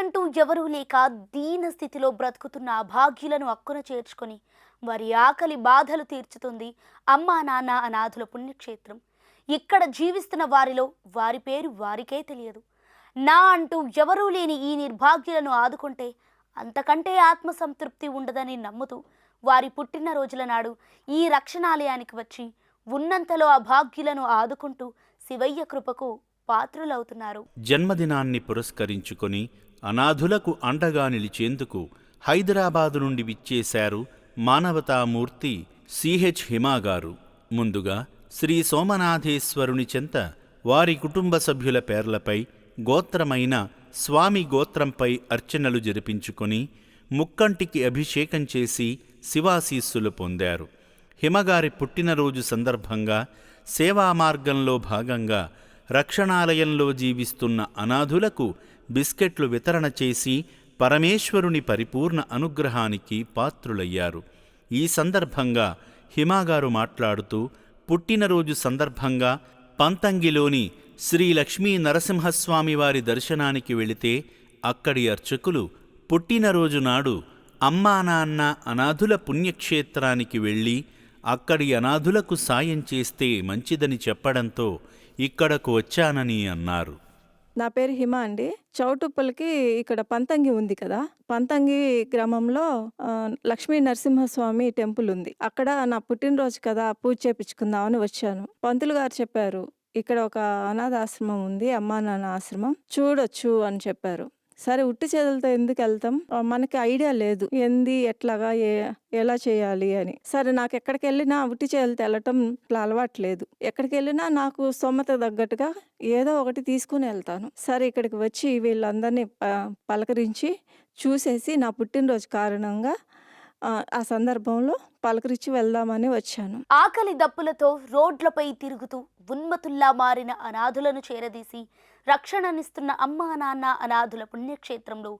ఎవరంటూ ఎవరూ లేక దీన స్థితిలో బ్రతుకుతున్న అభాగ్యులను అక్కున చేర్చుకొని వారి ఆకలి బాధలు తీర్చుతుంది అమ్మా నాన్న అనాథుల పుణ్యక్షేత్రం. ఇక్కడ జీవిస్తున్న వారిలో వారి పేరు వారికే తెలియదు. నా అంటూ ఎవరూ లేని ఈ నిర్భాగ్యులను ఆదుకుంటే అంతకంటే ఆత్మసంతృప్తి ఉండదని నమ్ముతూ వారి పుట్టినరోజుల నాడు ఈ రక్షణాలయానికి వచ్చి ఉన్నంతలో అభాగ్యులను ఆదుకుంటూ శివయ్య కృపకు పాత్రులవుతున్నారు. జన్మదినాన్ని పురస్కరించుకొని అనాథులకు అండగా నిలిచేందుకు హైదరాబాదు నుండి విచ్చేశారు మానవతామూర్తి సిహెచ్ హిమా గారు. ముందుగా శ్రీ సోమనాథేశ్వరుని చెంత వారి కుటుంబ సభ్యుల పేర్లపై గోత్రమైన స్వామి గోత్రంపై అర్చనలు జరిపించుకొని ముక్కంటికి అభిషేకం చేసి శివాశీస్సులు పొందారు. హిమగారి పుట్టినరోజు సందర్భంగా సేవా మార్గంలో భాగంగా రక్షణాలయంలో జీవిస్తున్న అనాథులకు బిస్కెట్లు వితరణ చేసి పరమేశ్వరుని పరిపూర్ణ అనుగ్రహానికి పాత్రులయ్యారు. ఈ సందర్భంగా హిమాగారు మాట్లాడుతూ పుట్టినరోజు సందర్భంగా పంతంగిలోని శ్రీ లక్ష్మీ నరసింహస్వామి వారి దర్శనానికి వెళితే అక్కడి అర్చకులు పుట్టినరోజు నాడు అమ్మా నాన్న అనాథుల పుణ్యక్షేత్రానికి వెళ్ళి అక్కడి అనాథులకు సాయం చేస్తే మంచిదని చెప్పడంతో ఇక్కడకు వచ్చానని అన్నారు. నా పేరు హిమ అండి. చౌటుప్పలకి ఇక్కడ పంతంగి ఉంది కదా. పంతంగి గ్రామంలో ఆ, లక్ష్మీ నరసింహస్వామి టెంపుల్ ఉంది. అక్కడ నా పుట్టినరోజు కదా పూజ చేపించుకుందామని వచ్చాను. పంతులు గారు చెప్పారు ఇక్కడ ఒక అనాథాశ్రమం ఉంది అమ్మా నాన్న ఆశ్రమం చూడొచ్చు అని చెప్పారు. సరే ఉట్టి చేతులతో ఎందుకు వెళ్తాం మనకి ఐడియా లేదు. ఏంది? ఎట్లాగా? ఏ ఎలా చేయాలి అని. సరే నాకు ఎక్కడికి వెళ్ళినా ఉట్టి చేతులతో వెళ్ళటం ఇట్లా అలవాట్లేదు ఎక్కడికి వెళ్ళినా నాకు సొమ్మత తగ్గట్టుగా ఏదో ఒకటి తీసుకుని వెళ్తాను. సరే ఇక్కడికి వచ్చి వీళ్ళందరినీ ప- పలకరించి చూసేసి నా పుట్టినరోజు కారణంగా ఆ సందర్భంలో పలకరించి వెళ్దామని వచ్చాను. ఆకలి దప్పులతో రోడ్లపై తిరుగుతూ ఉన్మతుల్లా మారిన అనాథులను చేరదీసి రక్షణనిస్తున్న అమ్మా నాన్న అనాథుల పుణ్యక్షేత్రంలో